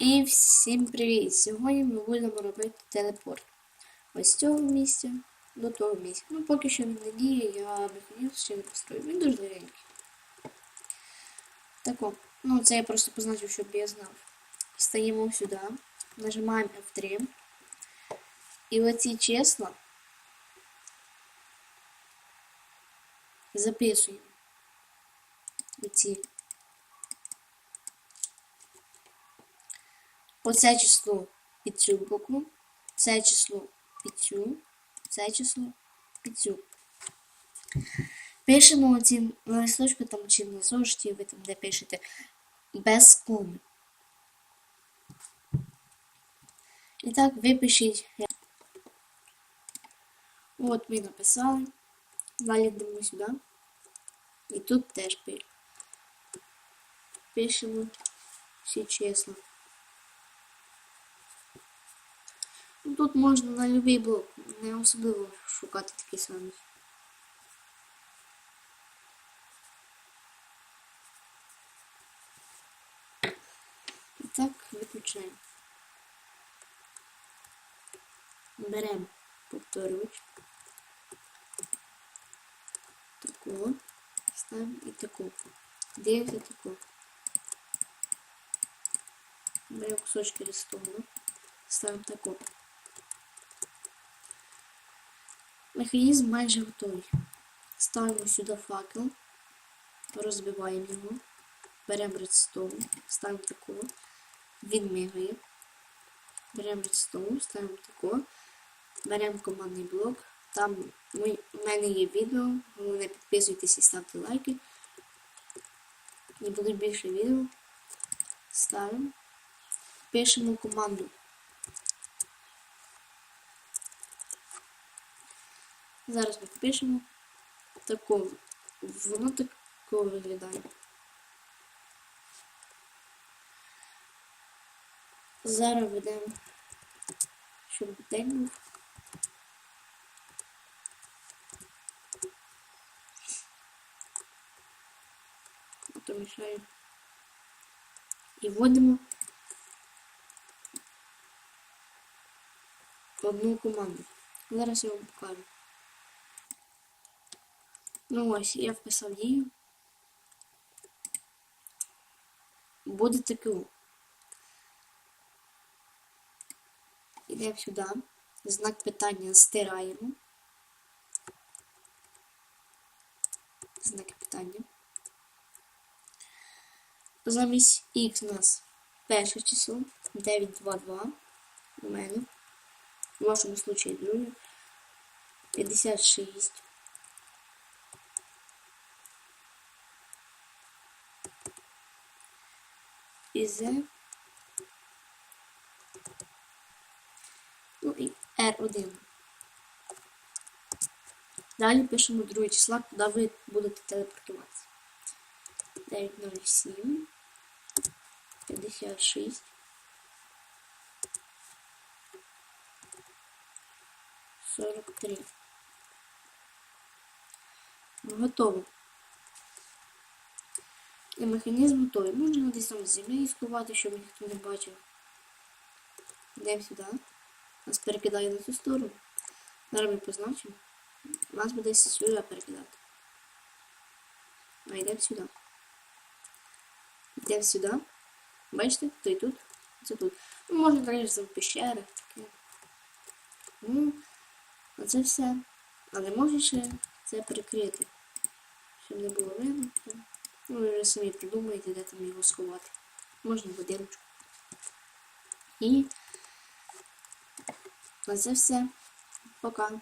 І всім привіт! Сьогодні ми будемо робити телепорт. Ось цього місця до того місця. Ну, поки що він не діє, я механізм ще не построю. Він дуже легенький. Тако. Ну, це я просто позначив, щоб я знав. Стаємо сюди, нажимаємо F3. І оці числа записуємо. Оці. Оце число під цю букву, це число під цю, це число під цю. Пишемо оці на листочку там чи на зошиті, ви там де пишете без коми. І так випишіть. От ми написали. Далі йдемо сюди. І тут теж пи- пишемо всі числа. Ну, Тут можна на будь-який блок, не особливо шукати такі самі. І так виключаємо. Беремо повторювач. Таку. Ставимо і таку. Дивимося таку. Беремо кусочки рестовну. Ставимо таку. Механізм майже готовий. Ставимо сюди факел, розбиваємо його, беремо редстоун, ставимо такого, він мигає. Беремо редстоун, ставимо такого, беремо командний блок. Там у мене є відео, головне підписуйтесь і ставте лайки. І будуть більше відео. Ставимо. Пишемо команду Зараз ми пишемо такого. Воно такого виглядає. Зараз ведемо, щоб день був. То мішає. І вводимо одну команду. Зараз я вам покажу. Ну ось, я вписав дію. Буде таке. Йдемо сюди. Знак питання стираємо. Знак питання. Замість X у нас перше число 922 у мене. В вашому случаї друге. 56. І Z. Ну і R1. Далі пишемо друге числа, куди ви будете телепортуватися. 907 56 43. Готово. І механізм готовий. Можна десь там з землі сховати, щоб ніхто не бачив. Йдемо сюди. Нас перекидає на цю сторону. Зараз ми позначимо. Нас буде сюди перекидати. А йдемо сюди. Йдемо сюди. Бачите? То і тут. Це тут. Ну, можна далі в пещерах таке. Ну, а це все. Але можна ще це прикрити. Щоб не було видно. Ну, ви вже самі придумаєте, де там його сховати. Можна будиночку. І на це все. Пока.